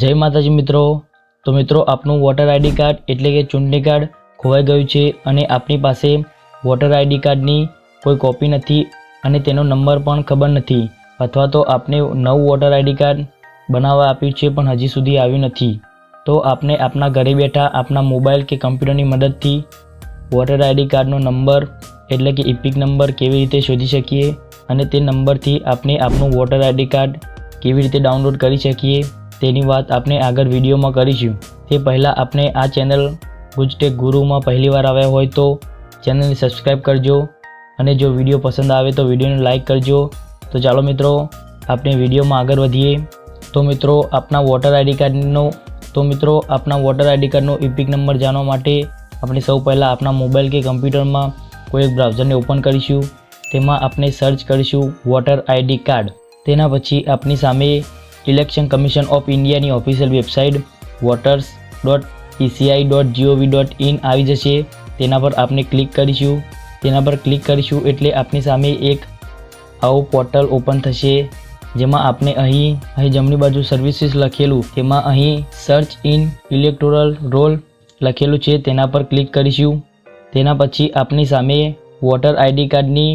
જય માતાજી મિત્રો. તો મિત્રો, આપનું વોટર આઈડી કાર્ડ એટલે કે ચૂંટણી કાર્ડ ખોવાઈ ગયું છે અને આપની પાસે વોટર આઈડી કાર્ડની કોઈ કોપી નથી અને તેનો નંબર પણ ખબર નથી. અથવા તો આપને નવું વોટર આઈડી કાર્ડ બનાવવા આપ્યું છે પણ હજી સુધી આવ્યું નથી. તો આપને આપના ઘરે બેઠા આપના મોબાઈલ કે કમ્પ્યુટરની મદદથી વોટર આઈડી કાર્ડનો નંબર એટલે કે ઇપિક નંબર કેવી રીતે શોધી શકીએ અને તે નંબરથી આપણે આપનું વોટર આઈડી કાર્ડ કેવી રીતે ડાઉનલોડ કરી શકીએ તેની વાત આપણે આગળ વિડીયોમાં કરીશું. તે પહેલાં આપણે આ ચેનલ ગુજટેક ગુરુમાં પહેલીવાર આવ્યા હોય તો ચેનલને સબસ્ક્રાઈબ કરજો અને જો વીડિયો પસંદ આવે તો વિડીયોને લાઇક કરજો. તો ચાલો મિત્રો, આપણે વિડીયોમાં આગળ વધીએ. તો મિત્રો, આપના વોટર આઈડી કાર્ડનો, તો મિત્રો, આપના વોટર આઈડી કાર્ડનો ઇપિક નંબર જાણવા માટે આપણે સૌ પહેલાં આપણા મોબાઈલ કે કમ્પ્યુટરમાં કોઈ એક બ્રાઉઝરને ઓપન કરીશું. તેમાં આપણે સર્ચ કરીશું વોટર આઈડી કાર્ડ. તેના પછી આપની સામે ઇલેક્શન કમિશન ઓફ ઇન્ડિયાની official website voters dot ECI dot GOV dot in આવી જશે. તેના પર આપણે ક્લિક કરીશું. તેના પર ક્લિક કરીશું એટલે આપની સામે એક આવું પોર્ટલ ઓપન થશે. જેમાં આપણે અહીં અહીં જમણી બાજુ સર્વિસીસ લખેલું, તેમાં અહીં સર્ચ ઇન ઇલેક્ટોરલ રોલ લખેલું છે, તેના પર ક્લિક કરીશું. તેના પછી આપની સામે વોટર આઈડી કાર્ડની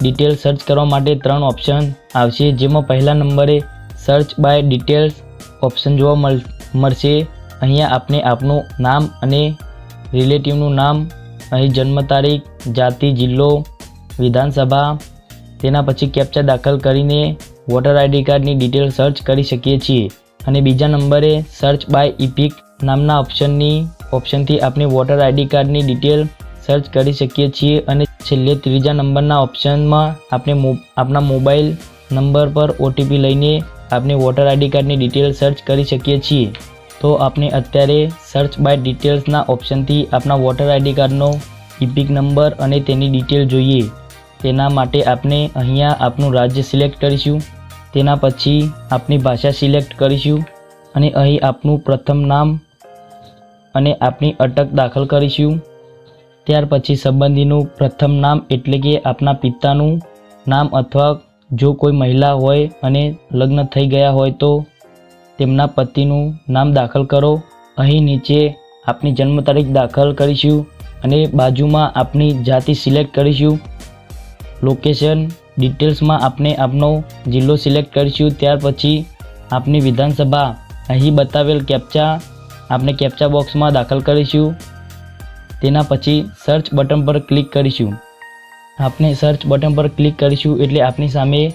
ડિટેલ સર્ચ કરવા માટે ત્રણ ઓપ્શન આવશે. જેમાં પહેલા નંબરે સર્ચ બાય ડિટેલ્સ ઓપ્શન જોવા મળ મળશે. અહીંયા આપણે આપનું નામ અને રિલેટિવનું નામ, અહીં જન્મ તારીખ, જાતિ, જિલ્લો, વિધાનસભા, તેના પછી કેપ્ચા દાખલ કરીને વોટર આઈડી કાર્ડની ડિટેલ સર્ચ કરી શકીએ છીએ. અને બીજા નંબરે સર્ચ બાય ઇપિક નામના ઓપ્શનની ઓપ્શનથી આપણે વોટર આઈડી કાર્ડની ડિટેલ સર્ચ કરી શકીએ છીએ અને છેલ્લે ત્રીજા નંબરના ઓપ્શનમાં આપણે આપણા મોબાઈલ નંબર પર ઓટીપી લઈને આપણે વોટર આઈડી કાર્ડની ડિટેલ સર્ચ કરી શકીએ છીએ. તો આપણે અત્યારે સર્ચ બાય ડિટેલ્સના ઓપ્શનથી આપણા વોટર આઈડી કાર્ડનો ઇપિક નંબર અને તેની ડિટેલ જોઈએ. તેના માટે આપણે અહીંયા આપનું રાજ્ય સિલેક્ટ કરીશું. તેના પછી આપણી ભાષા સિલેક્ટ કરીશું અને અહીં આપનું પ્રથમ નામ અને આપણી અટક દાખલ કરીશું. ત્યાર પછી સંબંધીનું પ્રથમ નામ એટલે કે આપના પિતાનું નામ અથવા જો કોઈ મહિલા હોય અને લગ્ન થઈ ગયા હોય તો તેમના પતિનું નામ દાખલ કરો. અહીં નીચે આપની જન્મ તારીખ દાખલ કરીશું અને બાજુમાં આપની જાતિ સિલેક્ટ કરીશું. લોકેશન ડિટેલ્સમાં આપણે આપનો જિલ્લો સિલેક્ટ કરીશું. ત્યાર પછી આપની વિધાનસભા. અહીં બતાવેલ કેપ્ચા આપણે કેપ્ચા બોક્સમાં દાખલ કરીશું. તેના પછી સર્ચ બટન પર ક્લિક કરીશું. આપણે સર્ચ બટન પર ક્લિક કરીશું એટલે આપની સામે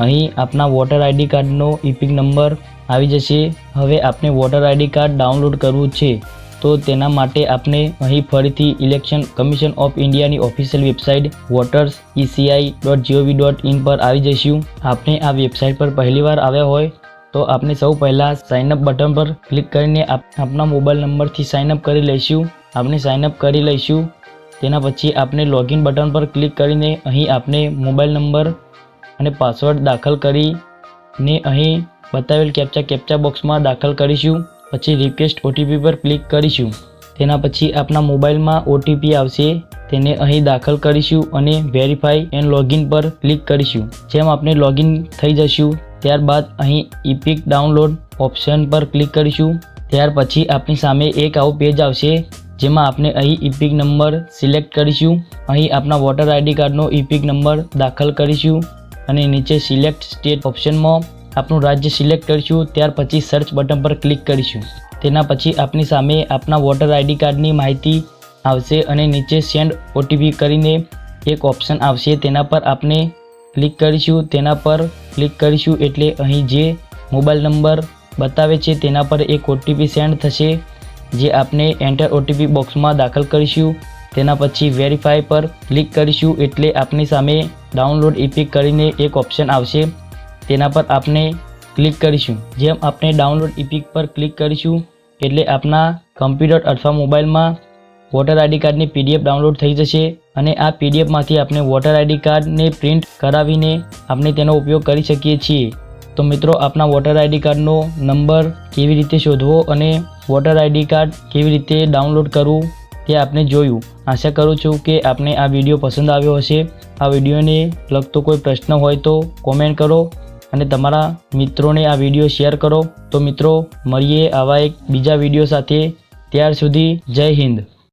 અહીં આપના વોટર આઈડી કાર્ડનો ઇપિક નંબર આવી જશે. હવે આપણે વોટર આઈડી કાર્ડ ડાઉનલોડ કરવું છે. તો તેના માટે આપણે અહીં ફરીથી ઇલેક્શન કમિશન ઓફ ઇન્ડિયાની official website voters ECI dot GOV dot in પર આવી જઈશું. આપણે આ વેબસાઇટ પર પહેલીવાર આવ્યા હોય તો આપણે સૌ પહેલાં સાઇનઅપ બટન પર ક્લિક કરીને આપ- આપના મોબાઈલ નંબરથી સાઇનઅપ કરી લઈશું. આપણે સાઇનઅપ કરી લઈશું. તેના પછી આપણે લોગિન બટન પર ક્લિક કરીને અહીં આપણે મોબાઈલ નંબર અને પાસવર્ડ દાખલ કરીને અહીં બતાવેલ કેપ્ચા કેપ્ચા બોક્સમાં દાખલ કરીશું, પછી રિક્વેસ્ટ ઓટીપી પર ક્લિક કરીશું. તેના પછી આપણા મોબાઈલમાં ઓટીપી આવશે, તેને અહીં દાખલ કરીશું અને વેરીફાઈ એન્ડ લોગિન પર ક્લિક કરીશું. જેમ આપણે લોગિન થઈ જશું, ત્યારબાદ અહીં ઇપિક ડાઉનલોડ ઓપ્શન પર ક્લિક કરીશું. ત્યાર પછી આપની સામે એક આવું પેજ આવશે જેમાં આપણે અહીં ઇપિક નંબર સિલેક્ટ કરીશું. અહીં આપણા વોટર આઈડી કાર્ડનો ઇપિક નંબર દાખલ કરીશું. અને નીચે સિલેક્ટ સ્ટેટ ઓપ્શનમાં આપણું રાજ્ય સિલેક્ટ કરીશું. ત્યાર પછી સર્ચ બટન પર ક્લિક કરીશું. તેના પછી આપની સામે આપના વોટર આઈડી કાર્ડની માહિતી આવશે અને નીચે સેન્ડ ઓટીપી કરીને એક ઓપ્શન આવશે. તેના પર આપણે ક્લિક કરીશું. તેના પર ક્લિક કરીશું એટલે અહીં જે મોબાઈલ નંબર બતાવે છે તેના પર એક ઓટીપી સેન્ડ થશે. જે આપણે એન્ટર ઓટીપી બોક્સમાં દાખલ કરીશું. તેના પછી વેરીફાઈ પર ક્લિક કરીશું એટલે આપની સામે ડાઉનલોડ ઇપિક કરીને એક ઓપ્શન આવશે. તેના પર આપણે ક્લિક કરીશું. જેમ આપણે ડાઉનલોડ ઇપિક પર ક્લિક કરીશું એટલે આપના કમ્પ્યુટર અથવા મોબાઈલમાં વોટર આઈડી કાર્ડની પીડીએફ ડાઉનલોડ થઈ જશે અને આ પીડીએફમાંથી આપણે વોટર આઈડી કાર્ડને પ્રિન્ટ કરાવીને આપણે તેનો ઉપયોગ કરી શકીએ છીએ. તો મિત્રો, આપના વોટર આઈડી કાર્ડનો નંબર કેવી રીતે શોધવો અને વોટર આઈડી કાર્ડ કેવી રીતે ડાઉનલોડ કરવું તે આપણે જોયું. આશા કરું છું કે આપને આ વીડિયો પસંદ આવ્યો હશે. આ વિડીયોને લગતો કોઈ પ્રશ્ન હોય તો કોમેન્ટ કરો અને તમારા મિત્રોને આ વીડિયો શેર કરો. તો મિત્રો, મળીએ આવા એક બીજા વીડિયો સાથે. ત્યાર સુધી જય હિન્દ.